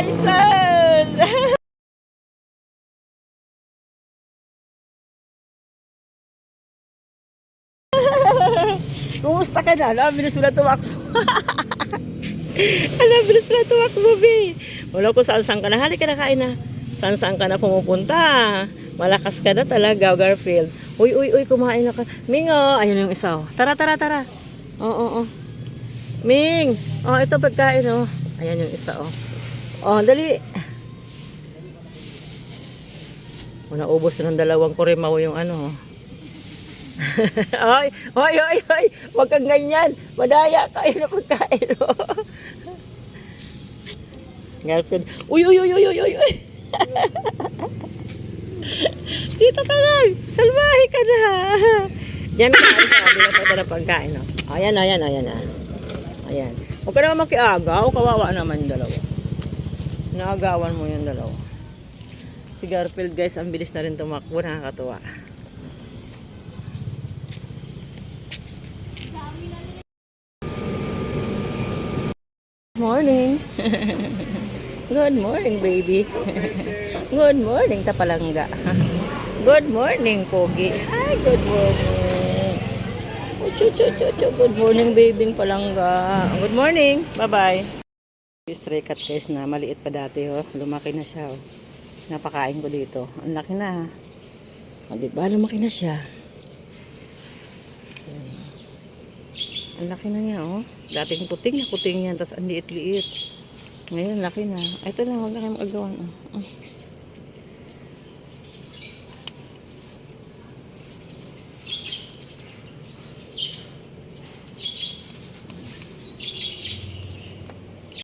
Tyson! Kumusta ka na? Alam, bilis mo na tumakbo. Alam, bilis mo na tumakbo, be. Wala ko saan saan ka na. Halika na, kain na. Saan saan ka na pumupunta. Malakas ka na talaga, Garfield. Uy, uy, uy, kumain na ka. Mingo, ayun yung isa. oh. Tara, tara, tara. Oo, oo, oo. Ming, oh, ito pagkain, oh. Ayan yung isa, oh. Oh, dali. O, naubos na ng dalawang kurimaw yung ano, oh. ay, ay, ay, ay, wag kang ganyan. Madaya ka, ayun na pagkain, oh. Girlfriend, uy, uy, uy, uy, uy, uy. Dito ka lang, salbahe ka na. Yan, kain ka, hindi na pwede na pagkain, oh. Ayan, ayan, ayan, ayan. Huwag ka naman makiagaw, kawawa naman dalawa. Naagawan mo yung dalawa. Si Garfield guys, ang bilis na rin tumakbo, nakakatuwa. Morning. Good morning, baby. good morning, Tapalanga. good morning, Pogi. Hi, good morning. Good morning, baby Palanga. Good morning. Bye-bye. Stray cat guys na maliit pa dati, oh. Lumaki na siya, oh. Napakain ko dito. Ang laki na, ha. O, diba? Lumaki na siya. Ang laki na niya, oh. Dating puting na puting yan, tapos ang liit-liit. Ngayon, laki na. Ito na, huwag na kayo mag-agawan. Oh. Oh.